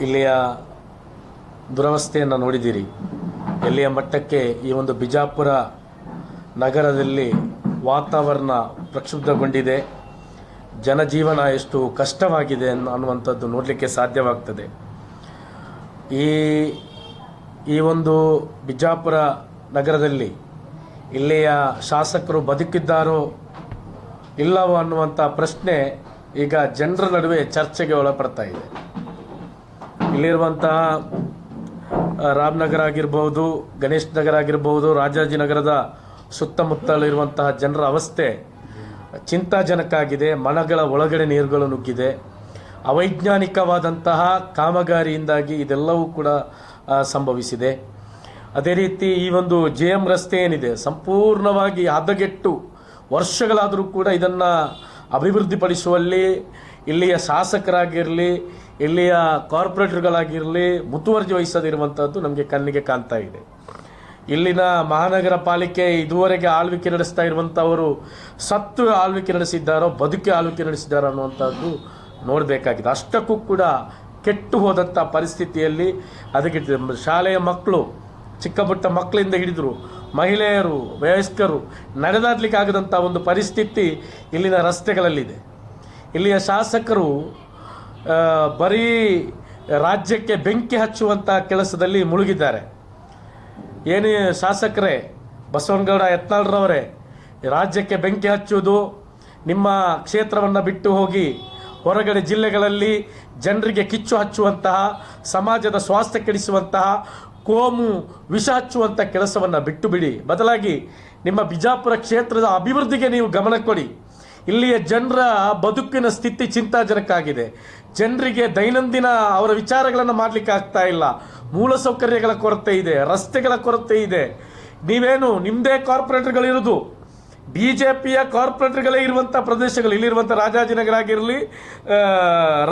ಇಲ್ಲಿಯ ದುರವಸ್ಥೆಯನ್ನು ನೋಡಿದ್ದೀರಿ. ಇಲ್ಲಿಯ ಮಟ್ಟಕ್ಕೆ ಈ ಒಂದು ಬಿಜಾಪುರ ನಗರದಲ್ಲಿ ವಾತಾವರಣ ಪ್ರಕ್ಷುಬ್ಧಗೊಂಡಿದೆ. ಜನಜೀವನ ಎಷ್ಟು ಕಷ್ಟವಾಗಿದೆ ಅನ್ನೋ- ಅನ್ನುವಂಥದ್ದು ನೋಡಲಿಕ್ಕೆ ಸಾಧ್ಯವಾಗ್ತದೆ. ಈ ಈ ಒಂದು ಬಿಜಾಪುರ ನಗರದಲ್ಲಿ ಇಲ್ಲಿಯ ಶಾಸಕರು ಬದುಕಿದ್ದಾರೋ ಇಲ್ಲವೋ ಅನ್ನುವಂಥ ಪ್ರಶ್ನೆ ಈಗ ಜನರ ನಡುವೆ ಚರ್ಚೆಗೆ ಒಳಪಡ್ತಾ ಇದೆ. ಇಲ್ಲಿರುವಂತಹ ರಾಮನಗರ ಆಗಿರ್ಬೋದು, ಗಣೇಶ್ ನಗರ ಆಗಿರ್ಬೋದು ರಾಜಾಜಿನಗರದ ಸುತ್ತಮುತ್ತಲಿರುವಂತಹ ಜನರ ಅವಸ್ಥೆ ಚಿಂತಾಜನಕ ಆಗಿದೆ ಮನಗಳ ಒಳಗಡೆ ನೀರುಗಳು ನುಗ್ಗಿದೆ. ಅವೈಜ್ಞಾನಿಕವಾದಂತಹ ಕಾಮಗಾರಿಯಿಂದಾಗಿ ಇದೆಲ್ಲವೂ ಕೂಡ ಸಂಭವಿಸಿದೆ. ಅದೇ ರೀತಿ ಈ ಒಂದು ಜೆ ಎಂ ರಸ್ತೆ ಏನಿದೆ, ಸಂಪೂರ್ಣವಾಗಿ ಹದಗೆಟ್ಟು ವರ್ಷಗಳಾದರೂ ಕೂಡ ಇದನ್ನು ಅಭಿವೃದ್ಧಿಪಡಿಸುವಲ್ಲಿ, ಇಲ್ಲಿಯ ಶಾಸಕರಾಗಿರಲಿ ಇಲ್ಲಿಯ ಕಾರ್ಪೊರೇಟರ್ಗಳಾಗಿರಲಿ ಮುತುವರ್ಜಿ ವಹಿಸದಿರುವಂಥದ್ದು ನಮಗೆ ಕಣ್ಣಿಗೆ ಕಾಣ್ತಾ ಇದೆ. ಇಲ್ಲಿನ ಮಹಾನಗರ ಪಾಲಿಕೆ ಇದುವರೆಗೆ ಆಳ್ವಿಕೆ ನಡೆಸ್ತಾ ಇರುವಂಥವರು ಸತ್ತು ಆಳ್ವಿಕೆ ನಡೆಸಿದ್ದಾರೋ, ಬದುಕಿ ಆಳ್ವಿಕೆ ನಡೆಸಿದ್ದಾರೋ ಅನ್ನುವಂಥದ್ದು ನೋಡಬೇಕಾಗಿದೆ. ಅಷ್ಟಕ್ಕೂ ಕೂಡ ಕೆಟ್ಟು ಹೋದಂಥ ಪರಿಸ್ಥಿತಿಯಲ್ಲಿ ಅದಕ್ಕೆ ಶಾಲೆಯ ಮಕ್ಕಳು, ಚಿಕ್ಕ ಪುಟ್ಟ ಮಕ್ಕಳಿಂದ ಹಿಡಿದ್ರು, ಮಹಿಳೆಯರು, ವಯಸ್ಕರು ನಡೆದಾಡ್ಲಿಕ್ಕೆ ಆಗದಂಥ ಒಂದು ಪರಿಸ್ಥಿತಿ ಇಲ್ಲಿನ ರಸ್ತೆಗಳಲ್ಲಿದೆ. ಇಲ್ಲಿಯ ಶಾಸಕರು ಬರೀ ರಾಜ್ಯಕ್ಕೆ ಬೆಂಕಿ ಹಚ್ಚುವಂಥ ಕೆಲಸದಲ್ಲಿ ಮುಳುಗಿದ್ದಾರೆ. ಏನು ಶಾಸಕರೇ, ಬಸವನಗೌಡ ಯತ್ನಾಳ್ರವರೇ, ರಾಜ್ಯಕ್ಕೆ ಬೆಂಕಿ ಹಚ್ಚುವುದು ನಿಮ್ಮ ಕ್ಷೇತ್ರವನ್ನು ಬಿಟ್ಟು ಹೋಗಿ ಹೊರಗಡೆ ಜಿಲ್ಲೆಗಳಲ್ಲಿ ಜನರಿಗೆ ಕಿಚ್ಚು ಹಚ್ಚುವಂತಹ, ಸಮಾಜದ ಸ್ವಾಸ್ಥ್ಯ ಕೆಡಿಸುವಂತಹ, ಕೋಮು ವಿಷ ಹಚ್ಚುವಂಥ ಕೆಲಸವನ್ನು ಬಿಟ್ಟು ಬಿಡಿ. ಬದಲಾಗಿ ನಿಮ್ಮ ಬಿಜಾಪುರ ಕ್ಷೇತ್ರದ ಅಭಿವೃದ್ಧಿಗೆ ನೀವು ಗಮನ ಕೊಡಿ. ಇಲ್ಲಿಯ ಜನರ ಬದುಕಿನ ಸ್ಥಿತಿ ಚಿಂತಾಜನಕ ಆಗಿದೆ ಜನರಿಗೆ ದೈನಂದಿನ ಅವರ ವಿಚಾರಗಳನ್ನು ಮಾಡಲಿಕ್ಕೆ ಆಗ್ತಾ ಇಲ್ಲ. ಮೂಲಸೌಕರ್ಯಗಳ ಕೊರತೆ ಇದೆ, ರಸ್ತೆಗಳ ಕೊರತೆ ಇದೆ. ನೀವೇನು ನಿಮ್ಮದೇ ಕಾರ್ಪೊರೇಟರ್ಗಳಿರೋದು? ಬಿ ಜೆ ಪಿಯ ಕಾರ್ಪೊರೇಟರ್ಗಳೇ ಇರುವಂಥ ಪ್ರದೇಶಗಳು ಇಲ್ಲಿರುವಂಥ ರಾಜಾಜಿನಗರ ಆಗಿರಲಿ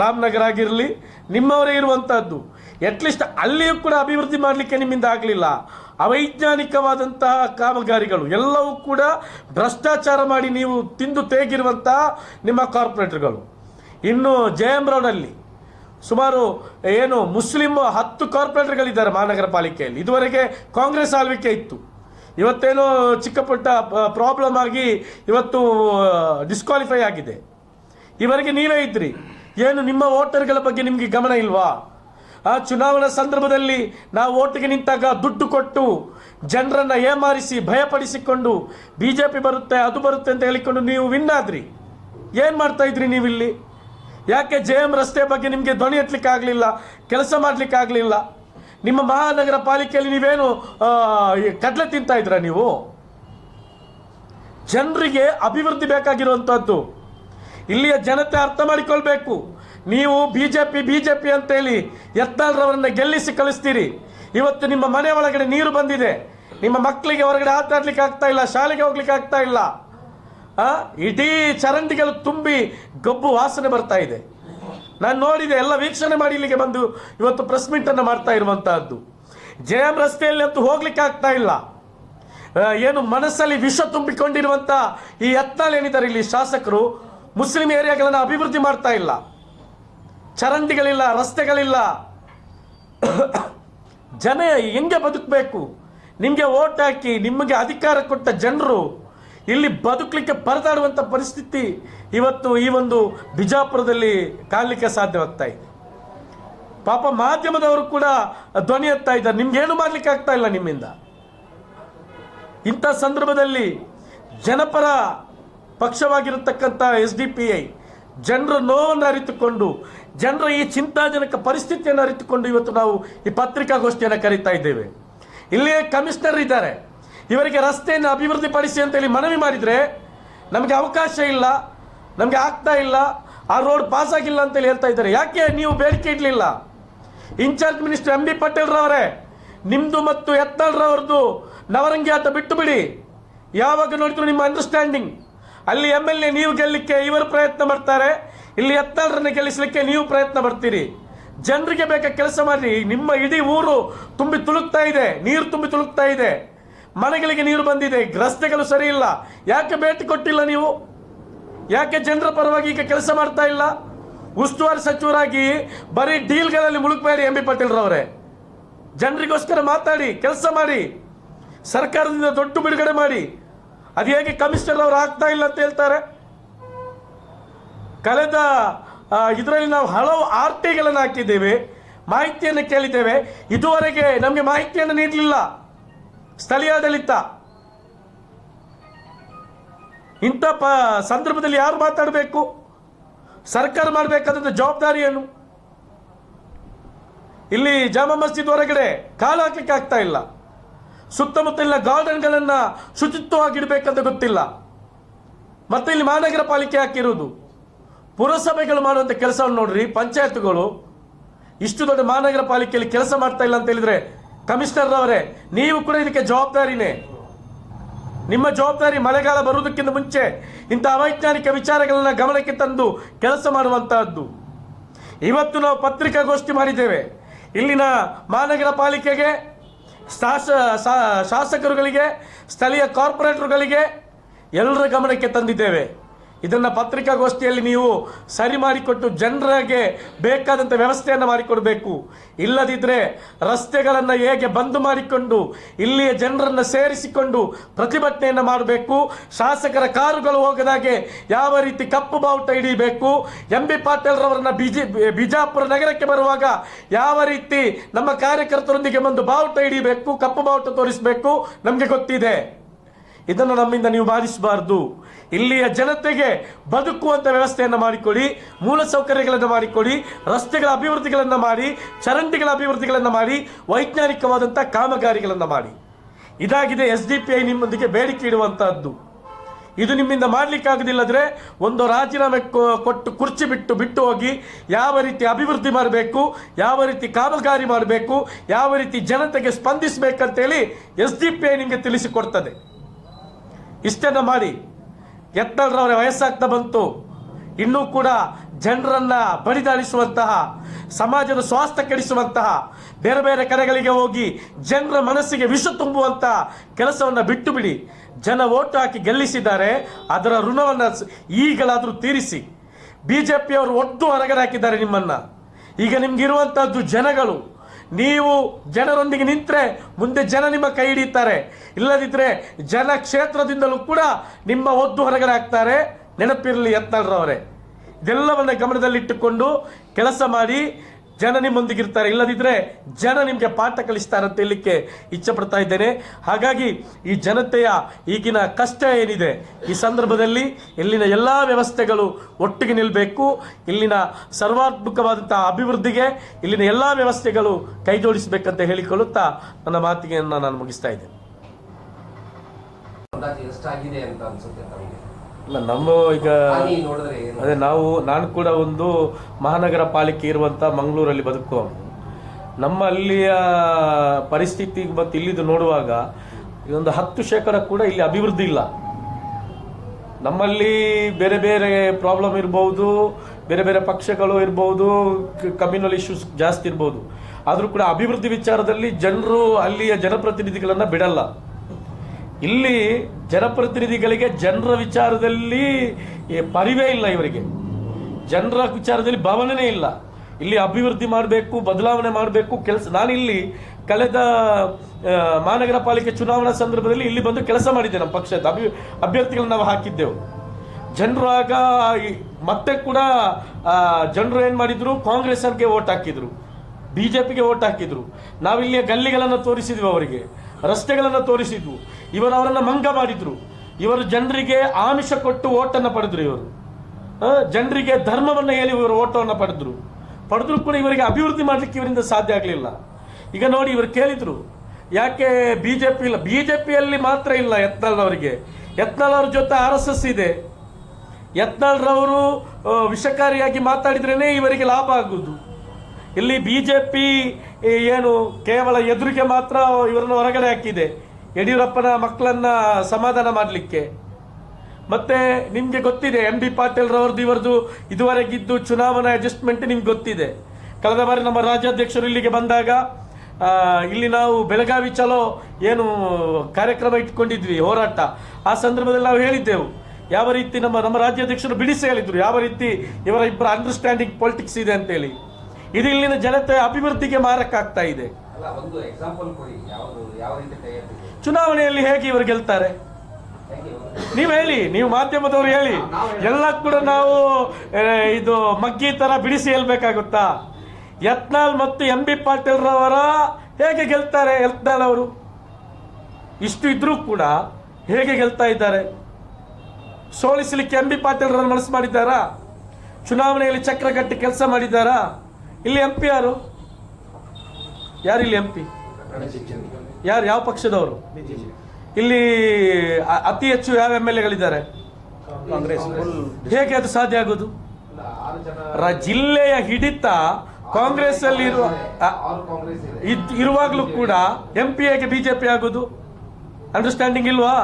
ರಾಮನಗರ ಆಗಿರಲಿ ನಿಮ್ಮವರೇ ಇರುವಂಥದ್ದು ಅಟ್ಲೀಸ್ಟ್ ಅಲ್ಲಿಯೂ ಕೂಡ ಅಭಿವೃದ್ಧಿ ಮಾಡಲಿಕ್ಕೆ ನಿಮ್ಮಿಂದ ಆಗಲಿಲ್ಲ. ಅವೈಜ್ಞಾನಿಕವಾದಂತಹ ಕಾಮಗಾರಿಗಳು ಎಲ್ಲವೂ ಕೂಡ ಭ್ರಷ್ಟಾಚಾರ ಮಾಡಿ ನೀವು ತಿಂದು ತೇಗಿರುವಂತಹ ನಿಮ್ಮ ಕಾರ್ಪೊರೇಟರ್ಗಳು. ಇನ್ನು ಜಯಂ ರೋಡಲ್ಲಿ ಸುಮಾರು, ಏನು, ಮುಸ್ಲಿಂ ಹತ್ತು ಕಾರ್ಪೊರೇಟರ್ಗಳಿದ್ದಾರೆ ಮಹಾನಗರ ಪಾಲಿಕೆಯಲ್ಲಿ. ಇದುವರೆಗೆ ಕಾಂಗ್ರೆಸ್ ಆಳ್ವಿಕೆ ಇತ್ತು. ಇವತ್ತೇನೋ ಚಿಕ್ಕ ಪುಟ್ಟ ಪ್ರಾಬ್ಲಮ್ ಆಗಿ ಇವತ್ತು ಡಿಸ್ಕ್ವಾಲಿಫೈ ಆಗಿದೆ. ಇವರಿಗೆ ನೀವೇ ಇದ್ರಿ. ಏನು ನಿಮ್ಮ ವೋಟರ್ಗಳ ಬಗ್ಗೆ ನಿಮಗೆ ಗಮನ ಇಲ್ವಾ? ಆ ಚುನಾವಣಾ ಸಂದರ್ಭದಲ್ಲಿ ನಾವು ಓಟಿಗೆ ನಿಂತಾಗ ದುಡ್ಡು ಕೊಟ್ಟು ಜನರನ್ನು ಏಮಾರಿಸಿ ಭಯಪಡಿಸಿಕೊಂಡು ಬಿ ಜೆ ಪಿ ಬರುತ್ತೆ, ಅದು ಬರುತ್ತೆ ಅಂತ ಹೇಳಿಕೊಂಡು ನೀವು ವಿನ್ ಆದ್ರಿ. ಏನು ಮಾಡ್ತಾ ಇದ್ರಿ ನೀವಿಲ್ಲಿ? ಯಾಕೆ ಜೆ ಎಂ ರಸ್ತೆ ಬಗ್ಗೆ ನಿಮಗೆ ಧ್ವನಿ ಎತ್ತಲಿಕ್ಕೆ ಆಗಲಿಲ್ಲ ಕೆಲಸ ಮಾಡಲಿಕ್ಕೆ ಆಗಲಿಲ್ಲ ನಿಮ್ಮ ಮಹಾನಗರ ಪಾಲಿಕೆಯಲ್ಲಿ ನೀವೇನು ಕಡ್ಲೆ ತಿಂತಾ ಇದ್ರ ನೀವು? ಜನರಿಗೆ ಅಭಿವೃದ್ಧಿ ಬೇಕಾಗಿರುವಂಥದ್ದು ಇಲ್ಲಿಯ ಜನತೆ ಅರ್ಥ ಮಾಡಿಕೊಳ್ಬೇಕು. ನೀವು B J P B J P ಅಂತೇಳಿ ಯತ್ನಾಳ್ರವರನ್ನ ಗೆಲ್ಲಿಸಿ ಕಳಿಸ್ತೀರಿ. ಇವತ್ತು ನಿಮ್ಮ ಮನೆ ಒಳಗಡೆ ನೀರು ಬಂದಿದೆ. ನಿಮ್ಮ ಮಕ್ಕಳಿಗೆ ಹೊರಗಡೆ ಆಟ ಆಗ್ತಾ ಇಲ್ಲ, ಶಾಲೆಗೆ ಹೋಗ್ಲಿಕ್ಕೆ ಆಗ್ತಾ ಇಲ್ಲ. ಇಡೀ ಚರಂಡಿಗಳು ತುಂಬಿ ಗಬ್ಬು ವಾಸನೆ ಬರ್ತಾ ಇದೆ. ನಾನು ನೋಡಿದೆ, ಎಲ್ಲ ವೀಕ್ಷಣೆ ಮಾಡಿ ಇಲ್ಲಿಗೆ ಬಂದು ಇವತ್ತು ಪ್ರೆಸ್ ಮೀಟನ್ನು ಮಾಡ್ತಾ ಇರುವಂತಹದ್ದು. ಜೆ ಎಂ ರಸ್ತೆಯಲ್ಲಿ ಅಂತೂ ಹೋಗ್ಲಿಕ್ಕೆ ಆಗ್ತಾ ಇಲ್ಲ. ಏನು ಮನಸ್ಸಲ್ಲಿ ವಿಷ ತುಂಬಿಕೊಂಡಿರುವಂತ ಈ ಯತ್ನಾಳ್ ಏನಿದ್ದಾರೆ ಇಲ್ಲಿ ಶಾಸಕರು, ಮುಸ್ಲಿಂ ಏರಿಯಾಗಳನ್ನು ಅಭಿವೃದ್ಧಿ ಮಾಡ್ತಾ ಇಲ್ಲ. ಚರಂಡಿಗಳಿಲ್ಲ, ರಸ್ತೆಗಳಿಲ್ಲ. ಜನ ಹೆಂಗೆ ಬದುಕಬೇಕು? ನಿಮಗೆ ಓಟ್ ಹಾಕಿ ನಿಮಗೆ ಅಧಿಕಾರ ಕೊಟ್ಟ ಜನರು ಇಲ್ಲಿ ಬದುಕಲಿಕ್ಕೆ ಪರದಾಡುವಂಥ ಪರಿಸ್ಥಿತಿ ಇವತ್ತು ಈ ಒಂದು ಬಿಜಾಪುರದಲ್ಲಿ ಕಾಣಲಿಕ್ಕೆ ಸಾಧ್ಯವಾಗ್ತಾ ಇದೆ. ಪಾಪ ಮಾಧ್ಯಮದವರು ಕೂಡ ಧ್ವನಿ ಎತ್ತಾ ಇದ್ದಾರೆ. ನಿಮ್ಗೇನು ಮಾಡಲಿಕ್ಕೆ ಆಗ್ತಾ ಇಲ್ಲ ನಿಮ್ಮಿಂದ? ಇಂಥ ಸಂದರ್ಭದಲ್ಲಿ ಜನಪರ ಪಕ್ಷವಾಗಿರತಕ್ಕಂಥ ಎಸ್ ಡಿ ಪಿ ಐ, ಜನರ ನೋವನ್ನು ಅರಿತುಕೊಂಡು ಜನರ ಈ ಚಿಂತಾಜನಕ ಪರಿಸ್ಥಿತಿಯನ್ನು ಅರಿತುಕೊಂಡು ಇವತ್ತು ನಾವು ಈ ಪತ್ರಿಕಾಗೋಷ್ಠಿಯನ್ನು ಕರೀತಾ ಇದ್ದೇವೆ. ಇಲ್ಲಿ ಕಮಿಷನರ್ ಇದ್ದಾರೆ. ಇವರಿಗೆ ರಸ್ತೆಯನ್ನು ಅಭಿವೃದ್ಧಿಪಡಿಸಿ ಅಂತೇಳಿ ಮನವಿ ಮಾಡಿದರೆ ನಮಗೆ ಅವಕಾಶ ಇಲ್ಲ, ನಮಗೆ ಆಗ್ತಾ ಇಲ್ಲ, ಆ ರೋಡ್ ಪಾಸ್ ಆಗಿಲ್ಲ ಅಂತೇಳಿ ಹೇಳ್ತಾ ಇದ್ದಾರೆ. ಯಾಕೆ? ನೀವು ಬೇಡಿಕೆ ಇಡಲಿಲ್ಲ. In charge minister M B ಪಟೇಲ್ರವರೇ ನಿಮ್ಮದು ಮತ್ತು ಯತ್ನಾಳ್ರವ್ರದ್ದು ನವರಂಗಿ ಆಟ ಬಿಟ್ಟು ಬಿಡಿ. ಯಾವಾಗ ನೋಡಿದ್ರು ನಿಮ್ಮ ಅಂಡರ್ಸ್ಟ್ಯಾಂಡಿಂಗ್. ಅಲ್ಲಿ ಎಂ ಎಲ್ ಎ, ನೀವು ಗೆಲ್ಲಲಿಕ್ಕೆ ಇವರು ಪ್ರಯತ್ನ ಮಾಡ್ತಾರೆ. ಇಲ್ಲಿ ಯತ್ನಾಳ್ರನ್ನ ಗೆಲ್ಲಿಸಲಿಕ್ಕೆ ನೀವು ಪ್ರಯತ್ನ ಬರ್ತೀರಿ ಜನರಿಗೆ ಬೇಕಾ ಕೆಲಸ ಮಾಡಿ ನಿಮ್ಮ ಇಡೀ ಊರು ತುಂಬಿ ತುಳುಕ್ತಾ ಇದೆ. ನೀರು ತುಂಬಿ ತುಳುಕ್ತಾ ಇದೆ. ಮನೆಗಳಿಗೆ ನೀರು ಬಂದಿದೆ. ರಸ್ತೆಗಳು ಸರಿ ಇಲ್ಲ. ಯಾಕೆ ಭೇಟಿ ಕೊಟ್ಟಿಲ್ಲ ನೀವು? ಯಾಕೆ ಜನರ ಪರವಾಗಿ ಈಗ ಕೆಲಸ ಮಾಡ್ತಾ ಇಲ್ಲ? ಉಸ್ತುವಾರಿ ಸಚಿವರಾಗಿ ಬರೀ ಡೀಲ್ಗಳಲ್ಲಿ ಮುಳುಗಬೇಡಿ ಎಂ ಬಿ ಪಾಟೀಲ್ರವರೇ ಜನರಿಗೋಸ್ಕರ ಮಾತಾಡಿ, ಕೆಲಸ ಮಾಡಿ. ಸರ್ಕಾರದಿಂದ ದೊಡ್ಡ ಬಿಡುಗಡೆ ಮಾಡಿ. ಅದು ಹೇಗೆ ಕಮಿಷನರ್ ಅವರು ಆಗ್ತಾ ಇಲ್ಲ ಅಂತ ಹೇಳ್ತಾರೆ? ಕಳೆದ ಇದರಲ್ಲಿ ನಾವು ಹಲವು ಆರ್ ಟಿಗಳನ್ನು ಹಾಕಿದ್ದೇವೆ. ಮಾಹಿತಿಯನ್ನು ಕೇಳಿದ್ದೇವೆ. ಇದುವರೆಗೆ ನಮಗೆ ಮಾಹಿತಿಯನ್ನು ನೀಡಲಿಲ್ಲ. ಸ್ಥಳೀಯ ಆಡಳಿತ ಇಂಥ ಪ, ಸಂದರ್ಭದಲ್ಲಿ ಯಾರು ಮಾತಾಡಬೇಕು? ಸರ್ಕಾರ ಮಾಡಬೇಕಾದಂಥ ಜವಾಬ್ದಾರಿ ಏನು? ಇಲ್ಲಿ ಜಾಮಾ ಮಸ್ಜಿದ್ ಹೊರಗಡೆ ಕಾಲು ಹಾಕಲಿಕ್ಕೆ ಆಗ್ತಾ ಇಲ್ಲ. ಸುತ್ತಮುತ್ತಲಿನ ಗಾರ್ಡನ್ಗಳನ್ನು ಶುಚಿತ್ವವಾಗಿಡಬೇಕಂತ ಗೊತ್ತಿಲ್ಲ. ಮತ್ತೆ ಇಲ್ಲಿ ಮಹಾನಗರ ಪಾಲಿಕೆ ಹಾಕಿರುವುದು ಪುರಸಭೆಗಳು ಮಾಡುವಂಥ ಕೆಲಸವನ್ನು ನೋಡ್ರಿ, ಪಂಚಾಯತ್ಗಳು ಇಷ್ಟು ದೊಡ್ಡ ಮಹಾನಗರ ಪಾಲಿಕೆಯಲ್ಲಿ ಕೆಲಸ ಮಾಡ್ತಾ ಇಲ್ಲ ಅಂತ ಹೇಳಿದ್ರೆ ಕಮಿಷನರ್ ಅವರೇ ನೀವು ಕೂಡ ಇದಕ್ಕೆ ಜವಾಬ್ದಾರಿನೇ. ನಿಮ್ಮ ಜವಾಬ್ದಾರಿ ಮಳೆಗಾಲ ಬರುವುದಕ್ಕಿಂತ ಮುಂಚೆ ಇಂಥ ಅವೈಜ್ಞಾನಿಕ ವಿಚಾರಗಳನ್ನ ಗಮನಕ್ಕೆ ತಂದು ಕೆಲಸ ಮಾಡುವಂತಹದ್ದು. ಇವತ್ತು ನಾವು ಪತ್ರಿಕಾಗೋಷ್ಠಿ ಮಾಡಿದ್ದೇವೆ. ಇಲ್ಲಿನ ಮಹಾನಗರ ಪಾಲಿಕೆಗೆ, ಶಾಸ ಶಾಸಕರುಗಳಿಗೆ, ಸ್ಥಳೀಯ ಕಾರ್ಪೊರೇಟರ್ಗಳಿಗೆ ಎಲ್ಲರ ಗಮನಕ್ಕೆ ತಂದಿದ್ದೇವೆ. ಇದನ್ನು ಪತ್ರಿಕಾಗೋಷ್ಠಿಯಲ್ಲಿ ನೀವು ಸರಿ ಮಾಡಿಕೊಟ್ಟು ಜನರಿಗೆ ಬೇಕಾದಂಥ ವ್ಯವಸ್ಥೆಯನ್ನು ಮಾಡಿಕೊಡಬೇಕು. ಇಲ್ಲದಿದ್ದರೆ ರಸ್ತೆಗಳನ್ನು ಹೇಗೆ ಬಂದ್ ಮಾಡಿಕೊಂಡು ಇಲ್ಲಿಯ ಜನರನ್ನು ಸೇರಿಸಿಕೊಂಡು ಪ್ರತಿಭಟನೆಯನ್ನು ಮಾಡಬೇಕು. ಶಾಸಕರ ಕಾರುಗಳು ಹೋಗದಾಗೆ ಯಾವ ರೀತಿ ಕಪ್ಪು ಬಾವುಟ ಹಿಡಿಯಬೇಕು ಎಂ ಬಿ ಪಾಟೀಲ್ರವರನ್ನ ಬಿಜಿ, ಬಿಜಾಪುರ ನಗರಕ್ಕೆ ಬರುವಾಗ ಯಾವ ರೀತಿ ನಮ್ಮ ಕಾರ್ಯಕರ್ತರೊಂದಿಗೆ ಬಂದು ಬಾವುಟ ಹಿಡಿಯಬೇಕು ಕಪ್ಪು ಬಾವುಟ ತೋರಿಸಬೇಕು, ನಮಗೆ ಗೊತ್ತಿದೆ. ಇದನ್ನು ನಮ್ಮಿಂದ ನೀವು ಬಾಧಿಸಬಾರ್ದು. ಇಲ್ಲಿಯ ಜನತೆಗೆ ಬದುಕುವಂತ ವ್ಯವಸ್ಥೆಯನ್ನು ಮಾಡಿಕೊಡಿ ಮೂಲ ಸೌಕರ್ಯಗಳನ್ನು ಮಾಡಿಕೊಡಿ ರಸ್ತೆಗಳ ಅಭಿವೃದ್ಧಿಗಳನ್ನು ಮಾಡಿ, ಚರಂಡಿಗಳ ಅಭಿವೃದ್ಧಿಗಳನ್ನು ಮಾಡಿ ವೈಜ್ಞಾನಿಕವಾದಂಥ ಕಾಮಗಾರಿಗಳನ್ನು ಮಾಡಿ. ಇದಾಗಿದೆ ಎಸ್ ಡಿ ಪಿ ಐ ನಿಮ್ಮೊಂದಿಗೆ ಬೇಡಿಕೆ ಇಡುವಂತಹದ್ದು. ಇದು ನಿಮ್ಮಿಂದ ಮಾಡಲಿಕ್ಕಾಗದಿಲ್ಲದ್ರೆ ಒಂದು ರಾಜೀನಾಮೆ ಕೊಟ್ಟು ಕುರ್ಚಿ ಬಿಟ್ಟು ಬಿಟ್ಟು ಹೋಗಿ ಯಾವ ರೀತಿ ಅಭಿವೃದ್ಧಿ ಮಾಡಬೇಕು, ಯಾವ ರೀತಿ ಕಾಮಗಾರಿ ಮಾಡಬೇಕು, ಯಾವ ರೀತಿ ಜನತೆಗೆ ಸ್ಪಂದಿಸಬೇಕಂತೇಳಿ ಎಸ್ ಡಿ ಪಿ ಐ ನಿಮಗೆ ತಿಳಿಸಿಕೊಡ್ತದೆ. ಇಷ್ಟೆಲ್ಲ ಮಾಡಿ. ಯತ್ನಾಳ್ರವರ ವಯಸ್ಸಾಗ್ತಾ ಬಂತು. ಇನ್ನೂ ಕೂಡ ಜನರನ್ನ ಬಡಿದಾಳಿಸುವಂತಹ ಸಮಾಜದ ಸ್ವಾಸ್ಥ್ಯ ಕೆಡಿಸುವಂತಹ ಬೇರೆ ಬೇರೆ ಕಡೆಗಳಿಗೆ ಹೋಗಿ ಜನರ ಮನಸ್ಸಿಗೆ ವಿಷ ತುಂಬುವಂತಹ ಕೆಲಸವನ್ನು ಬಿಟ್ಟು ಬಿಡಿ ಜನ ಓಟು ಹಾಕಿ ಗೆಲ್ಲಿಸಿದ್ದಾರೆ. ಅದರ ಋಣವನ್ನು ಈಗಲಾದರೂ ತೀರಿಸಿ. ಬಿಜೆಪಿಯವರು ಒಟ್ಟು ಹೊರಗಡೆ ಹಾಕಿದ್ದಾರೆ ನಿಮ್ಮನ್ನ. ಈಗ ನಿಮಗಿರುವಂಥದ್ದು ಜನಗಳು. ನೀವು ಜನರೊಂದಿಗೆ ನಿಂತರೆ ಮುಂದೆ ಜನ ನಿಮ್ಮ ಕೈ ಹಿಡಿಯುತ್ತಾರೆ. ಇಲ್ಲದಿದ್ದರೆ ಜನ ಕ್ಷೇತ್ರದಿಂದಲೂ ಕೂಡ ನಿಮ್ಮ ಒದ್ದು ಹೊರಗಡೆ ಹಾಕ್ತಾರೆ ನೆನಪಿರಲಿ ಯತ್ನಾಳ್ರವರೇ. ಇದೆಲ್ಲವನ್ನ ಗಮನದಲ್ಲಿಟ್ಟುಕೊಂಡು ಕೆಲಸ ಮಾಡಿ ಜನ ನಿಮ್ಮೊಂದಿಗಿರ್ತಾರೆ ಇಲ್ಲದಿದ್ದರೆ ಜನ ನಿಮಗೆ ಪಾಠ ಕಲಿಸ್ತಾರೆ ಅಂತ ಹೇಳಲಿಕ್ಕೆ ಇಚ್ಛೆ ಪಡ್ತಾ ಇದ್ದೇನೆ. ಹಾಗಾಗಿ ಈ ಜನತೆಯ ಈಗಿನ ಕಷ್ಟ ಏನಿದೆ, ಈ ಸಂದರ್ಭದಲ್ಲಿ ಇಲ್ಲಿನ ಎಲ್ಲ ವ್ಯವಸ್ಥೆಗಳು ಒಟ್ಟಿಗೆ ನಿಲ್ಲಬೇಕು ಇಲ್ಲಿನ ಸರ್ವಾತ್ಮಕವಾದಂತಹ ಅಭಿವೃದ್ಧಿಗೆ ಇಲ್ಲಿನ ಎಲ್ಲ ವ್ಯವಸ್ಥೆಗಳು ಕೈಜೋಡಿಸಬೇಕಂತ ಹೇಳಿಕೊಳ್ಳುತ್ತಾ ನನ್ನ ಮಾತಿಗೆ ನಾನು ಮುಗಿಸ್ತಾ ಇದ್ದೇನೆ. ನಮ್ಮ ಈಗ ಅದೇ ನಾವು ನಾನು ಕೂಡ ಒಂದು ಮಹಾನಗರ ಪಾಲಿಕೆ ಇರುವಂತ ಮಂಗಳೂರಲ್ಲಿ ಬದುಕುವವನು ನಮ್ಮ ಅಲ್ಲಿಯ ಪರಿಸ್ಥಿತಿ ಮತ್ತು ಇಲ್ಲಿದು ನೋಡುವಾಗ ಇದೊಂದು ಹತ್ತು ಶೇಕಡ ಕೂಡ ಇಲ್ಲಿ ಅಭಿವೃದ್ಧಿ ಇಲ್ಲ. ನಮ್ಮಲ್ಲಿ ಬೇರೆ ಬೇರೆ ಪ್ರಾಬ್ಲಮ್ ಇರ್ಬೋದು ಬೇರೆ ಬೇರೆ ಪಕ್ಷಗಳು ಇರ್ಬೋದು ಕಮ್ಯುನಲ್ ಇಶ್ಯೂಸ್ ಜಾಸ್ತಿ ಇರ್ಬೋದು. ಆದರೂ ಕೂಡ ಅಭಿವೃದ್ಧಿ ವಿಚಾರದಲ್ಲಿ ಜನರು ಅಲ್ಲಿಯ ಜನಪ್ರತಿನಿಧಿಗಳನ್ನು ಬಿಡಲ್ಲ. ಇಲ್ಲಿ ಜನಪ್ರತಿನಿಧಿಗಳಿಗೆ ಜನರ ವಿಚಾರದಲ್ಲಿ ಪರಿವೇ ಇಲ್ಲ ಇವರಿಗೆ. ಜನರ ವಿಚಾರದಲ್ಲಿ ಭಾವನೆ ಇಲ್ಲ. ಇಲ್ಲಿ ಅಭಿವೃದ್ಧಿ ಮಾಡಬೇಕು, ಬದಲಾವಣೆ ಮಾಡಬೇಕು, ಕೆಲಸ, ನಾನಿಲ್ಲಿ ಕಳೆದ ಮಹಾನಗರ ಪಾಲಿಕೆ ಚುನಾವಣಾ ಸಂದರ್ಭದಲ್ಲಿ ಇಲ್ಲಿ ಬಂದು ಕೆಲಸ ಮಾಡಿದ್ದೆ ನಮ್ಮ ಪಕ್ಷದ ಅಭಿ, ಅಭ್ಯರ್ಥಿಗಳನ್ನ ನಾವು ಹಾಕಿದ್ದೆವು. ಜನರು ಮತ್ತೆ ಕೂಡ ಜನರು ಏನು ಮಾಡಿದ್ರು ಅವ್ರಿಗೆ ಓಟ್ ಹಾಕಿದ್ರು ಪಿಗೆ ಓಟ್ ಹಾಕಿದ್ರು. ನಾವಿಲ್ಲಿಯ ಗಲ್ಲಿಗಳನ್ನು ತೋರಿಸಿದ್ವಿ ಅವರಿಗೆ. ರಸ್ತೆಗಳನ್ನು ತೋರಿಸಿದ್ವು ಇವರು ಅವರನ್ನು ಮಂಗ ಮಾಡಿದ್ರು. ಇವರು ಜನರಿಗೆ ಆಮಿಷ ಕೊಟ್ಟು ಓಟನ್ನು ಪಡೆದ್ರು ಇವರು. ಜನರಿಗೆ ಧರ್ಮವನ್ನು ಹೇಳಿ ಇವರು ಓಟವನ್ನು ಪಡೆದ್ರು. ಪಡೆದ್ರು ಕೂಡ ಇವರಿಗೆ ಅಭಿವೃದ್ಧಿ ಮಾಡಲಿಕ್ಕೆ ಇವರಿಂದ ಸಾಧ್ಯ ಆಗಲಿಲ್ಲ. ಈಗ ನೋಡಿ ಇವರು ಕೇಳಿದರು, ಯಾಕೆ ಬಿ ಜೆ ಪಿ ಇಲ್ಲ? ಬಿ ಜೆ ಪಿಯಲ್ಲಿ ಮಾತ್ರ ಇಲ್ಲ ಯತ್ನಾಳ್ನವರಿಗೆ ಯತ್ನಾಳ್ ಜೊತೆ ಆರ್ ಎಸ್ ಎಸ್ ಇದೆ. ಯತ್ನಾಳ್ರವರು ವಿಷಕಾರಿಯಾಗಿ ಮಾತಾಡಿದ್ರೇ ಇವರಿಗೆ ಲಾಭ ಆಗುವುದು. ಇಲ್ಲಿ ಬಿಜೆಪಿ ಏನು ಕೇವಲ ಎದುರಿಗೆ ಮಾತ್ರ ಇವರನ್ನು ಹೊರಗಡೆ ಹಾಕಿದೆ. ಯಡಿಯೂರಪ್ಪನ ಮಕ್ಕಳನ್ನ ಸಮಾಧಾನ ಮಾಡಲಿಕ್ಕೆ. ಮತ್ತೆ ನಿಮ್ಗೆ ಗೊತ್ತಿದೆ, ಎಂ ಬಿ ಪಾಟೀಲ್ ರವರದ್ದು ಇವರದು ಇದುವರೆಗಿದ್ದು ಚುನಾವಣಾ ಅಡ್ಜಸ್ಟ್ಮೆಂಟ್ ನಿಮ್ಗೆ ಗೊತ್ತಿದೆ. ಕಳೆದ ಬಾರಿ ನಮ್ಮ ರಾಜ್ಯಾಧ್ಯಕ್ಷರು ಇಲ್ಲಿಗೆ ಬಂದಾಗ ಇಲ್ಲಿ ನಾವು ಬೆಳಗಾವಿ ಚಲೋ ಏನು ಕಾರ್ಯಕ್ರಮ ಇಟ್ಕೊಂಡಿದ್ವಿ, ಹೋರಾಟ. ಆ ಸಂದರ್ಭದಲ್ಲಿ ನಾವು ಹೇಳಿದ್ದೆವು. ಯಾವ ರೀತಿ ನಮ್ಮ ನಮ್ಮ ರಾಜ್ಯಾಧ್ಯಕ್ಷರು ಬಿಡಿಸಿ ಹೇಳಿದ್ರು. ಯಾವ ರೀತಿ ಇವರ ಇಬ್ಬರ ಅಂಡರ್ಸ್ಟ್ಯಾಂಡಿಂಗ್ ಪೊಲಿಟಿಕ್ಸ್ ಇದೆ ಅಂತೇಳಿ. ಇದು ಇಲ್ಲಿನ ಜನತೆ ಅಭಿವೃದ್ಧಿಗೆ ಮಾರಕ್ಕಾಗ್ತಾ ಇದೆ. ಚುನಾವಣೆಯಲ್ಲಿ ಹೇಗೆ ಇವರು ಗೆಲ್ತಾರೆ? ನೀವು ಹೇಳಿ ನೀವು ಮಾಧ್ಯಮದವರು ಹೇಳಿ. ಎಲ್ಲ ಕೂಡ ನಾವು ಇದು ಮಗ್ಗಿ ತರ ಬಿಡಿಸಿ ಹೇಳ್ಬೇಕಾಗುತ್ತಾ? ಯತ್ನಾಲ್ ಮತ್ತು ಎಂ ಬಿ ಪಾಟೀಲ್ ರವರ ಹೇಗೆ ಗೆಲ್ತಾರೆ ಯತ್ನಾಳ್ ಅವರು? ಇಷ್ಟು ಇದ್ರೂ ಕೂಡ ಹೇಗೆ ಗೆಲ್ತಾ ಇದ್ದಾರೆ? ಸೋಲಿಸಲಿಕ್ಕೆ ಎಂ ಬಿ ಪಾಟೀಲ್ ರವರು ಮನಸ್ಸು ಮಾಡಿದ್ದಾರಾ? ಚುನಾವಣೆಯಲ್ಲಿ ಚಕ್ರ ಕಟ್ಟಿ ಕೆಲಸ ಮಾಡಿದ್ದಾರಾ? ಇಲ್ಲಿ ಎಂ ಪಿ ಯಾರು? ಯಾರು ಇಲ್ಲಿ ಎಂ ಪಿ ಯಾರು, ಯಾವ ಪಕ್ಷದವರು? ಇಲ್ಲಿ ಅತಿ ಹೆಚ್ಚು ಯಾವ ಎಂ ಎಲ್ ಎಗಳಿದ್ದಾರೆ? ಹೇಗೆ ಅದು ಸಾಧ್ಯ ಆಗೋದು? ಜಿಲ್ಲೆಯ ಹಿಡಿತ ಕಾಂಗ್ರೆಸ್ ಅಲ್ಲಿ ಇರುವ ಇರುವಾಗಲೂ ಕೂಡ ಎಂ ಪಿ ಹೇಗೆ ಬಿಜೆಪಿ ಆಗೋದು? ಅಂಡರ್ಸ್ಟ್ಯಾಂಡಿಂಗ್ ಇಲ್ವಾ?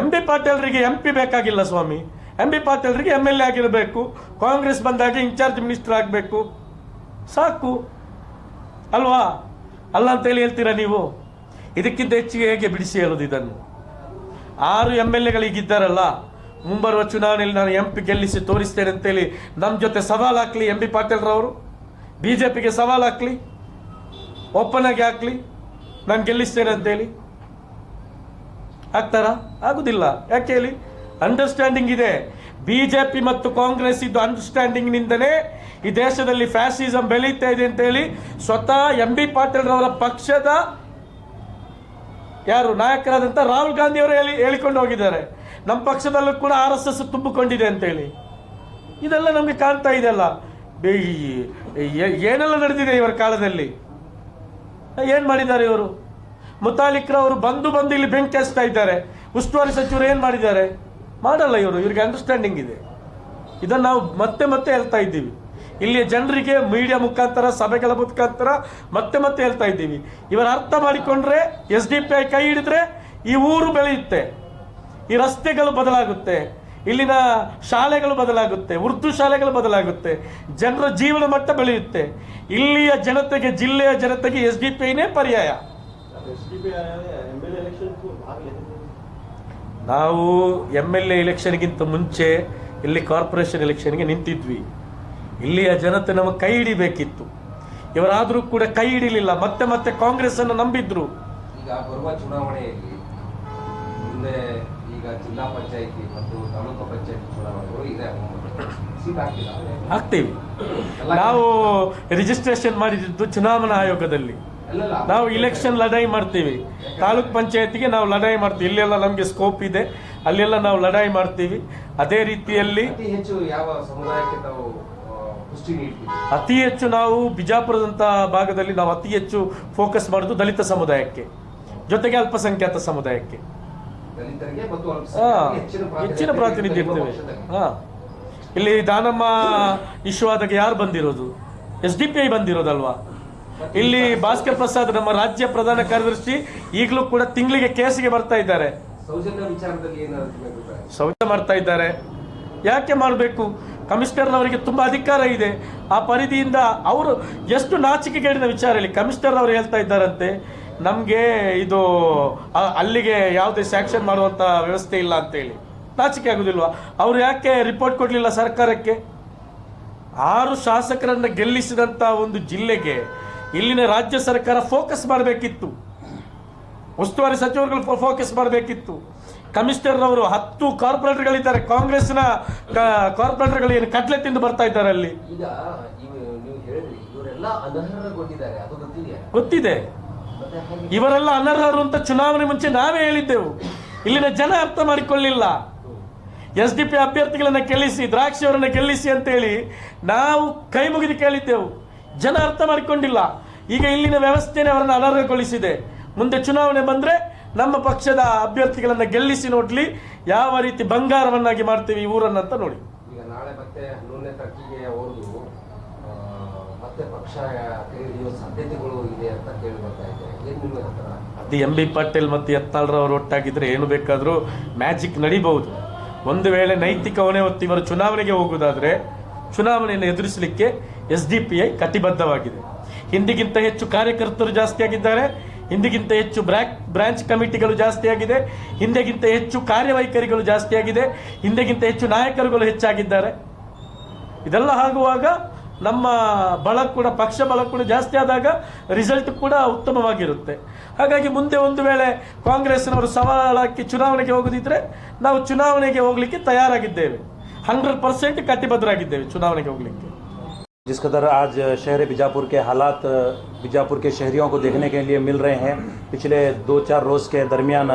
ಎಂ ಬಿ ಪಾಟೀಲ್ರಿಗೆ ಎಂ ಪಿ ಬೇಕಾಗಿಲ್ಲ ಸ್ವಾಮಿ. ಎಂ ಬಿ ಪಾಟೀಲ್ರಿಗೆ ಎಂ ಎಲ್ ಎ ಆಗಿರಬೇಕು. ಕಾಂಗ್ರೆಸ್ ಬಂದಾಗ ಇನ್ಚಾರ್ಜ್ ಮಿನಿಸ್ಟರ್ ಆಗಬೇಕು. ಸಾಕು. ಅಲ್ವಾ? ಅಲ್ಲ ಅಂತೇಳಿ ಹೇಳ್ತೀರಾ ನೀವು? ಇದಕ್ಕಿಂತ ಹೆಚ್ಚಿಗೆ ಹೇಗೆ ಬಿಡಿಸಿ ಹೇಳೋದು ಇದನ್ನು? ಆರು ಎಂ ಎಲ್ ಎಗಳಿಗಿದ್ದಾರಲ್ಲ ಮುಂಬರುವ ಚುನಾವಣೆಯಲ್ಲಿ ನಾನು ಎಂ ಪಿ ಗೆಲ್ಲಿಸಿ ತೋರಿಸ್ತೇನೆ ಅಂತೇಳಿ ನಮ್ಮ ಜೊತೆ ಸವಾಲು ಹಾಕ್ಲಿ ಎಂ ಬಿ ಪಾಟೀಲ್ರವರು ಬಿ ಜೆ ಪಿಗೆ ಸವಾಲು ಹಾಕ್ಲಿ? ಓಪನ್ ಆಗಿ ಹಾಕ್ಲಿ? ನಾನು ಗೆಲ್ಲಿಸ್ತೇನೆ ಅಂತೇಳಿ ಆಗ್ತಾರಾ? ಆಗುದಿಲ್ಲ. ಯಾಕೆ ಹೇಳಿ? ಅಂಡರ್ಸ್ಟ್ಯಾಂಡಿಂಗ್ ಇದೆ. ಬಿಜೆಪಿ ಮತ್ತು ಕಾಂಗ್ರೆಸ್ ಇದ್ದು ಅಂಡರ್ಸ್ಟ್ಯಾಂಡಿಂಗ್ ನಿಂದನೇ ಈ ದೇಶದಲ್ಲಿ ಫ್ಯಾಸಿಸಂ ಬೆಳೀತಾ ಇದೆ ಅಂತೇಳಿ ಸ್ವತಃ ಎಂ ಬಿ ಪಾಟೀಲ್ರವರ ಪಕ್ಷದ ಯಾರು ನಾಯಕರಾದಂಥ ರಾಹುಲ್ ಗಾಂಧಿ ಅವರು ಹೇಳಿ ಹೇಳಿಕೊಂಡು ಹೋಗಿದ್ದಾರೆ. ನಮ್ಮ ಪಕ್ಷದಲ್ಲೂ ಕೂಡ ಆರ್ ಎಸ್ ಎಸ್ ತುಂಬಿಕೊಂಡಿದೆ ಅಂತೇಳಿ ಇದೆಲ್ಲ ನಮಗೆ ಕಾಣ್ತಾ ಇದೆ ಏ- ಏನೆಲ್ಲ ನಡೆದಿದೆ ಇವರ ಕಾಲದಲ್ಲಿ? ಏನು ಮಾಡಿದ್ದಾರೆ ಇವರು? ಮುತಾಲಿಕ್ರವರು ಬಂದು ಬಂದು ಇಲ್ಲಿ ಬೆಂಕಿ ಹಚ್ತಾ ಇದ್ದಾರೆ. ಉಸ್ತುವಾರಿ ಸಚಿವರು ಏನು ಮಾಡಿದ್ದಾರೆ? ಮಾಡಲ್ಲ ಇವರು, ಇವ್ರಿಗೆ ಅಂಡರ್ಸ್ಟ್ಯಾಂಡಿಂಗ್ ಇದೆ. ಇದನ್ನು ನಾವು ಮತ್ತೆ ಮತ್ತೆ ಹೇಳ್ತಾ ಇದ್ದೀವಿ. ಇಲ್ಲಿಯ ಜನರಿಗೆ ಮೀಡಿಯಾ ಮುಖಾಂತರ, ಸಭೆಗಳ ಮುಖಾಂತರ ಮತ್ತೆ ಮತ್ತೆ ಹೇಳ್ತಾ ಇದ್ದೀವಿ. ಇವರು ಅರ್ಥ ಮಾಡಿಕೊಂಡ್ರೆ ಎಸ್ ಡಿ ಪಿ ಐ ಕೈ ಹಿಡಿದ್ರೆ ಈ ಊರು ಬೆಳೆಯುತ್ತೆ. ಈ ರಸ್ತೆಗಳು ಬದಲಾಗುತ್ತೆ. ಇಲ್ಲಿನ ಶಾಲೆಗಳು ಬದಲಾಗುತ್ತೆ. ಉರ್ದು ಶಾಲೆಗಳು ಬದಲಾಗುತ್ತೆ. ಜನರ ಜೀವನ ಮಟ್ಟ ಬೆಳೆಯುತ್ತೆ. ಇಲ್ಲಿಯ ಜನತೆಗೆ, ಜಿಲ್ಲೆಯ ಜನತೆಗೆ ಎಸ್ ಡಿ ಪಿ ಐನೇ ಪರ್ಯಾಯ. ನಾವು ಎಂ ಎಲ್ ಎ ಎಲೆಕ್ಷನ್ಗಿಂತ ಮುಂಚೆ ಇಲ್ಲಿ ಕಾರ್ಪೊರೇಷನ್ ಎಲೆಕ್ಷನ್ಗೆ ನಿಂತಿದ್ವಿ. ಇಲ್ಲಿಯ ಜನತೆ ನಮಗೆ ಕೈ ಹಿಡಿಬೇಕಿತ್ತು. ಇವರಾದರೂ ಕೂಡ ಕೈ ಹಿಡಿಲಿಲ್ಲ. ಮತ್ತೆ ಮತ್ತೆ ಕಾಂಗ್ರೆಸ್ ಅನ್ನು ನಂಬಿದ್ರು. ಈಗ ಬರುವ ಚುನಾವಣೆಯಲ್ಲಿ ಮುಂದೆ ಈಗ ಜಿಲ್ಲಾ ಪಂಚಾಯತಿ ಮತ್ತು ತಾಲೂಕು ಪಂಚಾಯತಿ ಚುನಾವಣೆಗಳು ಇದೆ ಹಾಕ್ತೀವಿ. ನಾವು ರಿಜಿಸ್ಟ್ರೇಷನ್ ಮಾಡಿದ್ದು ಚುನಾವಣಾ ಆಯೋಗದಲ್ಲಿ. ನಾವು ಇಲೆಕ್ಷನ್ ಲಢಾಯಿ ಮಾಡ್ತೀವಿ. ತಾಲೂಕ್ ಪಂಚಾಯತಿಗೆ ನಾವು ಲಡಾಯಿ ಮಾಡ್ತೀವಿ. ಇಲ್ಲೆಲ್ಲ ನಮಗೆ ಸ್ಕೋಪ್ ಇದೆ. ಅಲ್ಲೆಲ್ಲ ನಾವು ಲಢಾಯಿ ಮಾಡ್ತೀವಿ. ಅದೇ ರೀತಿಯಲ್ಲಿ ಅತಿ ಹೆಚ್ಚು ನಾವು ಬಿಜಾಪುರದಂಥ ಭಾಗದಲ್ಲಿ ನಾವು ಅತಿ ಹೆಚ್ಚು ಫೋಕಸ್ ಮಾಡೋದು ದಲಿತ ಸಮುದಾಯಕ್ಕೆ. ಜೊತೆಗೆ ಅಲ್ಪಸಂಖ್ಯಾತ ಸಮುದಾಯಕ್ಕೆ. ಹೆಚ್ಚಿನ ಪ್ರಾತಿನಿಧ್ಯ ಇರ್ತೇವೆ. ಹಾ. ಇಲ್ಲಿ ದಾನಮ್ಮ ಇಶ್ಯೂ ಯಾರು ಬಂದಿರೋದು? ಎಸ್ ಡಿ ಪಿ ಐ ಬಂದಿರೋದಲ್ವಾ? ಇಲ್ಲಿ ಭಾಸ್ಕರ್ ಪ್ರಸಾದ್ ನಮ್ಮ ರಾಜ್ಯ ಪ್ರಧಾನ ಕಾರ್ಯದರ್ಶಿ ಈಗಲೂ ಕೂಡ ತಿಂಗಳಿಗೆ ಕೇಸಿಗೆ ಬರ್ತಾ ಇದ್ದಾರೆ. ಸೌಜನ್ಯ ಮಾಡ್ತಾ ಇದ್ದಾರೆ. ಯಾಕೆ ಮಾಡಬೇಕು? ಕಮಿಷನರ್ ಅವರಿಗೆ ತುಂಬ ಅಧಿಕಾರ ಇದೆ. ಆ ಪರಿಧಿಯಿಂದ ಅವರು ಎಷ್ಟು ನಾಚಿಕೆಗೇಡಿನ ವಿಚಾರ ಹೇಳಿ. ಕಮಿಷನರ್ ಅವರು ಹೇಳ್ತಾ ಇದ್ದಾರಂತೆ ನಮಗೆ ಇದು ಅಲ್ಲಿಗೆ ಯಾವುದೇ ಸ್ಯಾಕ್ಷನ್ ಮಾಡುವಂಥ ವ್ಯವಸ್ಥೆ ಇಲ್ಲ ಅಂತೇಳಿ ನಾಚಿಕೆ ಆಗುದಿಲ್ವಾ? ಅವರು ಯಾಕೆ ರಿಪೋರ್ಟ್ ಕೊಡಲಿಲ್ಲ ಸರ್ಕಾರಕ್ಕೆ? ಆರು ಶಾಸಕರನ್ನು ಗೆಲ್ಲಿಸಿದಂಥ ಒಂದು ಜಿಲ್ಲೆಗೆ ಇಲ್ಲಿನ ರಾಜ್ಯ ಸರ್ಕಾರ ಫೋಕಸ್ ಮಾಡಬೇಕಿತ್ತು. ಉಸ್ತುವಾರಿ ಸಚಿವರುಗಳು ಫೋಕಸ್ ಮಾಡಬೇಕಿತ್ತು. ಕಮಿಷನರ್ ಅವರು ಹತ್ತು ಕಾರ್ಪೊರೇಟರ್ಗಳಿದ್ದಾರೆ. ಕಾಂಗ್ರೆಸ್ನ ಕಾರ್ಪೊರೇಟರ್ಗಳು ಏನು ಕಟ್ಲೆ ತಿಂದು ಬರ್ತಾ ಇದ್ದಾರೆ ಅಲ್ಲಿ. ಗೊತ್ತಿದೆ. ಇವರೆಲ್ಲ ಅನರ್ಹರು ಅಂತ ಚುನಾವಣೆ ಮುಂಚೆ ನಾವೇ ಹೇಳಿದ್ದೆವು. ಇಲ್ಲಿನ ಜನ ಅರ್ಥ ಮಾಡಿಕೊಳ್ಳಿಲ್ಲ. ಎಸ್ ಡಿ ಪಿ ಅಭ್ಯರ್ಥಿಗಳನ್ನು ಗೆಲ್ಲಿಸಿ ದ್ರಾಕ್ಷಿ ಅವರನ್ನ ಗೆಲ್ಲಿಸಿ ಅಂತೇಳಿ ನಾವು ಕೈ ಮುಗಿದು ಕೇಳಿದ್ದೆವು. ಜನ ಅರ್ಥ ಮಾಡಿಕೊಂಡಿಲ್ಲ. ಈಗ ಇಲ್ಲಿನ ವ್ಯವಸ್ಥೆನೇ ಅವರನ್ನು ಅನರ್ಹಗೊಳಿಸಿದೆ. ಮುಂದೆ ಚುನಾವಣೆ ಬಂದ್ರೆ ನಮ್ಮ ಪಕ್ಷದ ಅಭ್ಯರ್ಥಿಗಳನ್ನು ಗೆಲ್ಲಿಸಿ ನೋಡಲಿ. ಯಾವ ರೀತಿ ಬಂಗಾರವನ್ನಾಗಿ ಮಾಡ್ತೀವಿ ಈ ಅಂತ ನೋಡಿ. ಈಗ ನಾಳೆ ಮತ್ತೆ ಹನ್ನೊಂದನೇ ತಾರೀಕಿಗೆ ಅವ್ರದ್ದು ಮತ್ತೆ ಪಕ್ಷ ಕೈ ಹಿಡಿಯುವ ಸಾಧ್ಯತೆಗಳು ಇದೆ ಅಂತ ಕೇಳಿ ಬರ್ತಾ ಇದೆ ಏನ್ ನಿಮ್ಮ ಹತ್ರ? ಅದು ಎಂ ಬಿ ಪಾಟೀಲ್ ಮತ್ತು ಯತ್ನಾಳ್ರವರು ಒಟ್ಟಾಗಿದ್ರೆ ಏನು ಬೇಕಾದರೂ ಮ್ಯಾಜಿಕ್ ನಡೀಬಹುದು. ಒಂದು ವೇಳೆ ನೈತಿಕ ಹೊಣೆ ಹೊತ್ತು ಇವರು ಚುನಾವಣೆಗೆ ಹೋಗುವುದಾದ್ರೆ ಚುನಾವಣೆಯನ್ನು ಎದುರಿಸಲಿಕ್ಕೆ ಎಸ್ ಡಿ ಪಿ ಐ ಕಟಿಬದ್ಧವಾಗಿದೆ. ಹಿಂದಿಗಿಂತ ಹೆಚ್ಚು ಕಾರ್ಯಕರ್ತರು ಜಾಸ್ತಿ ಆಗಿದ್ದಾರೆ ಹಿಂದಿಗಿಂತ ಹೆಚ್ಚು ಬ್ರ್ಯಾಕ್, ಬ್ರಾಂಚ್ ಕಮಿಟಿಗಳು ಜಾಸ್ತಿಯಾಗಿದೆ. ಹಿಂದೆಗಿಂತ ಹೆಚ್ಚು ಕಾರ್ಯವೈಖರಿಗಳು ಜಾಸ್ತಿಯಾಗಿದೆ. ಹಿಂದೆಗಿಂತ ಹೆಚ್ಚು ನಾಯಕರುಗಳು ಹೆಚ್ಚಾಗಿದ್ದಾರೆ. ಇದೆಲ್ಲ ಆಗುವಾಗ ನಮ್ಮ ಬಳ ಕೂಡ, ಪಕ್ಷ ಬಲ ಕೂಡ ಜಾಸ್ತಿ ಆದಾಗ ರಿಸಲ್ಟ್ ಕೂಡ ಉತ್ತಮವಾಗಿರುತ್ತೆ. ಹಾಗಾಗಿ ಮುಂದೆ ಒಂದು ವೇಳೆ ಕಾಂಗ್ರೆಸ್ನವರು ಸವಾಲಕ್ಕೆ ಚುನಾವಣೆಗೆ ಹೋಗೋದಿದ್ರೆ ನಾವು ಚುನಾವಣೆಗೆ ಹೋಗಲಿಕ್ಕೆ ತಯಾರಾಗಿದ್ದೇವೆ. ಹಂಡ್ರೆಡ್ ಪರ್ಸೆಂಟ್ ಕಟಿಬದ್ಧರಾಗಿದ್ದೇವೆ ಚುನಾವಣೆಗೆ ಹೋಗಲಿಕ್ಕೆ. जिस कदर आज शहर बीजापुर के हालात बीजापुर के शहरियों को देखने के लिए मिल रहे हैं पिछले दो चार रोज़ के दरमियान।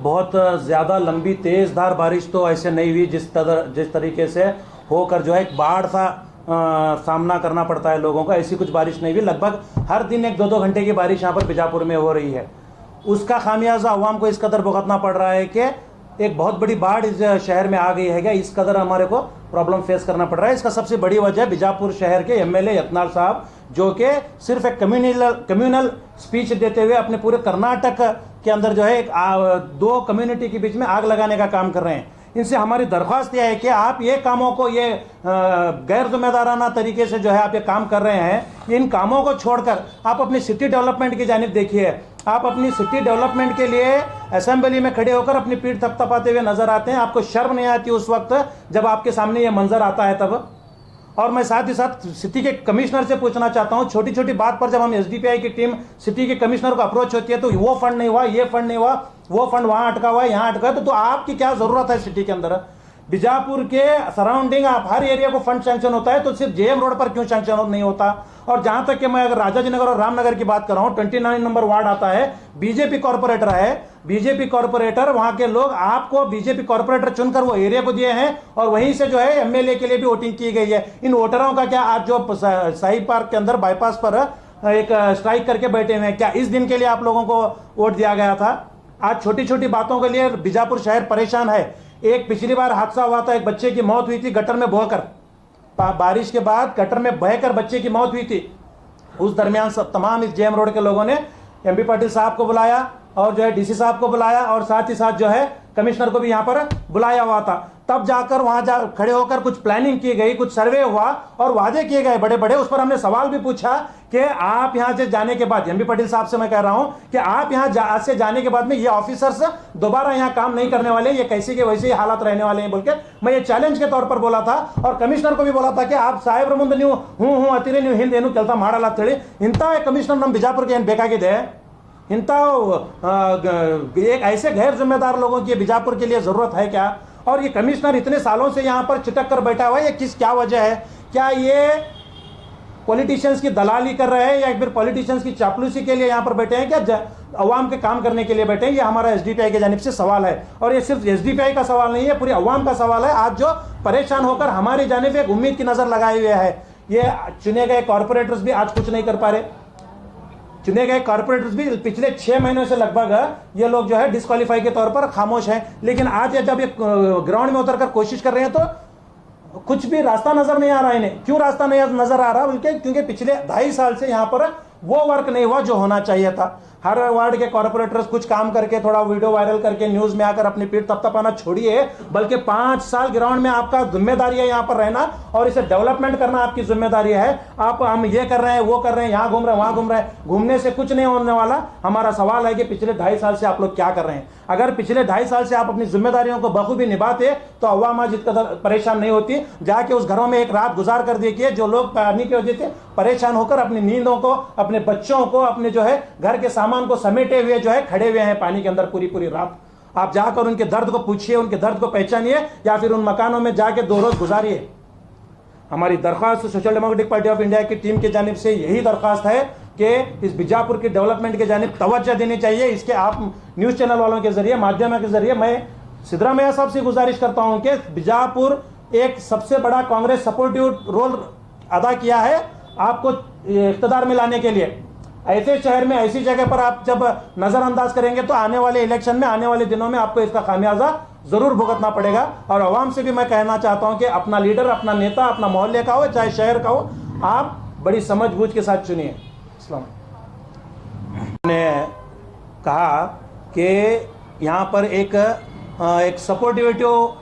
बहुत ज़्यादा लंबी तेज़ धार बारिश तो ऐसे नहीं हुई जिस तरह जिस तरीके से होकर जो है एक बाढ़ सा अ, सामना करना पड़ता है लोगों को। ऐसी कुछ बारिश नहीं हुई। लगभग हर दिन एक दो दो घंटे की बारिश यहाँ पर बीजापुर में हो रही है। उसका खामियाजा अवाम को इस कदर भुगतना पड़ रहा है कि एक बहुत बड़ी बाढ़ इस शहर में आ गई है क्या? इस कदर हमारे को प्रॉब्लम फेस करना पड़ रहा है। इसका सबसे बड़ी वजह बीजापुर शहर के एमएलए यत्नाल साहब जो कि सिर्फ़ एक कम्युनल कम्युनल स्पीच देते हुए अपने पूरे कर्नाटक के अंदर जो है एक आ, दो कम्युनिटी के बीच में आग लगाने का काम कर रहे हैं। इनसे हमारी दरख्वास्त यह है कि आप ये कामों को ये गैर जिम्मेदाराना तरीके से जो है आप ये काम कर रहे हैं। इन कामों को छोड़कर आप अपनी सिटी डेवलपमेंट की जानिब देखिए। आप अपनी सिटी डेवलपमेंट के लिए असेंबली में खड़े होकर अपनी पीठ थपथपाते हुए नज़र आते हैं। आपको शर्म नहीं आती उस वक्त जब आपके सामने ये मंजर आता है तब? और मैं साथ ही साथ सिटी के कमिश्नर से पूछना चाहता हूँ छोटी छोटी बात पर जब हम एसडीपीआई की टीम सिटी के कमिश्नर को अप्रोच होती है तो वो फंड नहीं हुआ ये फंड नहीं हुआ वो फंड वहाँ अटका हुआ है यहाँ अटका है तो, तो आपकी क्या ज़रूरत है सिटी के अंदर? बीजापुर के सराउंडिंग आप हर एरिया को फंड सैंक्शन होता है तो सिर्फ़ जेएम रोड पर क्यों सैंक्शन नहीं होता? और जहाँ तक कि मैं अगर राजाजी नगर और रामनगर की बात कर रहा हूँ ट्वेंटी नाइन नंबर वार्ड आता है। बीजेपी कॉर्पोरेटर है बीजेपी कॉर्पोरेटर वहाँ के लोग आपको बीजेपी कॉर्पोरेटर चुनकर वो एरिया को दिए हैं, और वहीं से जो है एमएलए के लिए भी वोटिंग की गई है। इन वोटरों का क्या आज जो शाही पार्क के अंदर बाईपास पर एक स्ट्राइक करके बैठे हुए हैं, क्या इस दिन के लिए आप लोगों को वोट दिया गया था? आज छोटी छोटी बातों के लिए बीजापुर शहर परेशान है। एक पिछली बार हादसा हुआ था, एक बच्चे की मौत हुई थी गटर में बहकर। बारिश के बाद गटर में बहकर बच्चे की मौत हुई थी। उस दरमियान सब तमाम इस जेएम रोड के लोगों ने एमपी पाटिल साहब को बुलाया और जो है डीसी साहब को बुलाया और साथ ही साथ जो है कमिश्नर को भी यहाँ पर बुलाया हुआ था। तब जाकर वहाँ जा खड़े होकर कुछ प्लानिंग की गई कुछ सर्वे हुआ और वादे किए गए बड़े बड़े उस पर हमने सवाल भी पूछा कि आप यहाँ से जाने के बाद एमबी पटेल साहब से मैं कह रहा हूँ कि आप यहाँ जा, से जाने के बाद में ये ऑफिसर्स दोबारा यहाँ काम नहीं करने वाले ये कैसे के वैसे ही हालात रहने वाले हैं बोल के मैं ये चैलेंज के तौर पर बोला था और कमिश्नर को भी बोला था कि आप साहेब रमुंद न्यू हूँ हूँ अतिरे न्यू हिंद एनु ಕೆಲಸ ಮಾಡಲಾತ್ತೇಳಿ ಇಂಥ ಕಮಿಷನರ್ ನಮ್ಮ ಬಿಜಾಪುರಕ್ಕೆ के ಬೇಕಾಗಿದೆ इन एक ऐसे गैर जिम्मेदार लोगों की बिजापुर के लिए ज़रूरत है क्या? और ये कमिश्नर इतने सालों से यहाँ पर चिटक कर बैठा हुआ है, ये किस क्या वजह है? क्या ये पॉलिटिशियंस की दलाली कर रहे हैं या फिर पॉलिटिशियंस की चापलूसी के लिए यहाँ पर बैठे हैं? क्या अवाम के काम करने के लिए बैठे हैं? ये हमारा एसडीपीआई की जानिब से सवाल है। और ये सिर्फ़ एस का सवाल नहीं है, पूरी अवाम का सवाल है। आज जो परेशान होकर हमारी जानिब एक उम्मीद की नज़र लगाए हुए है। ये चुने गए कॉरपोरेटर्स भी आज कुछ नहीं कर पा रहे। चुने गए कॉर्पोरेटर्स भी पिछले छह महीनों से लगभग ये लोग जो है डिस्कालीफाई के तौर पर खामोश हैं। लेकिन आज जब ये ग्राउंड में उतर कर कोशिश कर रहे हैं तो कुछ भी रास्ता नज़र नहीं आ रहा है इन्हें। क्यों रास्ता नहीं नज़र आ रहा? बल्कि क्योंकि पिछले ढाई साल से यहाँ पर वो वर्क नहीं हुआ जो होना चाहिए था। हर वार्ड के कॉर्पोरेटर्स कुछ काम करके, थोड़ा वीडियो वायरल करके न्यूज़ में आकर अपनी पीठ तप तपतपाना छोड़िए, बल्कि पाँच साल ग्राउंड में आपका ज़िम्मेदारी है यहाँ पर रहना और इसे डेवलपमेंट करना आपकी ज़िम्मेदारी है। आप, हम ये कर रहे हैं, वो कर रहे हैं, यहाँ घूम रहे हैं, वहाँ घूम रहे हैं। घूमने से कुछ नहीं होने वाला। हमारा सवाल है कि पिछले ढाई साल से आप लोग क्या कर रहे हैं? अगर पिछले ढाई साल से आप अपनी जिम्मेदारियों को बखूबी निभाते तो अवाम आज इतना परेशान नहीं होती। जाके उस घरों में एक रात गुजार कर देखिए, जो लोग पानी की वजह से परेशान होकर अपनी नींदों को, अपने बच्चों को, अपने जो है घर के सामान को समेटे हुए जो है खड़े हुए हैं पानी के अंदर पूरी पूरी रात। आप जाकर उनके दर्द को पूछिए, उनके दर्द को पहचानिए, या फिर उन मकानों में जाके दो रोज गुजारिए। हमारी दरख्वास्त Social Democratic Party of India की टीम की जानब से यही दरख्वास्त है कि इस बीजापुर की डेवलपमेंट के जानब तवज्जो देनी चाहिए। इसके आप न्यूज़ चैनल वालों के ज़रिए, माध्यमों के ज़रिए मैं सिद्धरामैया साहब से गुजारिश करता हूँ कि बीजापुर एक सबसे बड़ा कांग्रेस सपोर्टिव रोल अदा किया है आपको इकतदार में लाने के लिए। ऐसे शहर में, ऐसी जगह पर आप जब नजरअंदाज करेंगे तो आने वाले इलेक्शन में, आने वाले दिनों में आपको इसका खामियाजा ज़रूर भुगतना पड़ेगा। और आवाम से भी मैं कहना चाहता हूँ कि अपना लीडर, अपना नेता, अपना मोहल्ले का हो, चाहे शहर का हो, आप बड़ी समझ बूझ के साथ चुनिए। ने कहा कि यहाँ पर एक एक सपोर्टिविटिव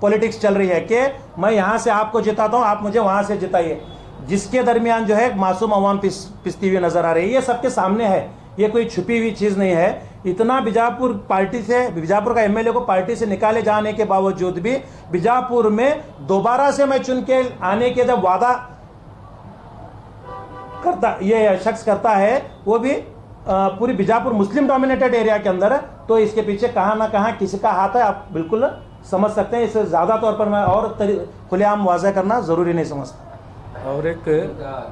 पॉलिटिक्स चल रही है कि मैं यहाँ से आपको जिताता हूँ, आप मुझे वहाँ से जिताइए। जिसके दरमियान जो है मासूम अवाम पिस, पिसती हुई नज़र आ रही है। ये सबके सामने है। ये कोई छुपी हुई चीज़ नहीं है। इतना बीजापुर पार्टी से, बीजापुर का एमएलए को पार्टी से निकाले जाने के बावजूद भी बीजापुर में दोबारा से मैं चुन के आने के जब वादा करता, ये शख्स करता है, वो भी पूरी बीजापुर मुस्लिम डोमिनेटेड एरिया के अंदर तो इसके पीछे कहाँ ना कहाँ किसी का हाथ है, आप बिल्कुल समझ सकते हैं। इसे ज़्यादा तौर पर मैं और खुलेआम वाजह करना ज़रूरी नहीं समझता। 奥，那个。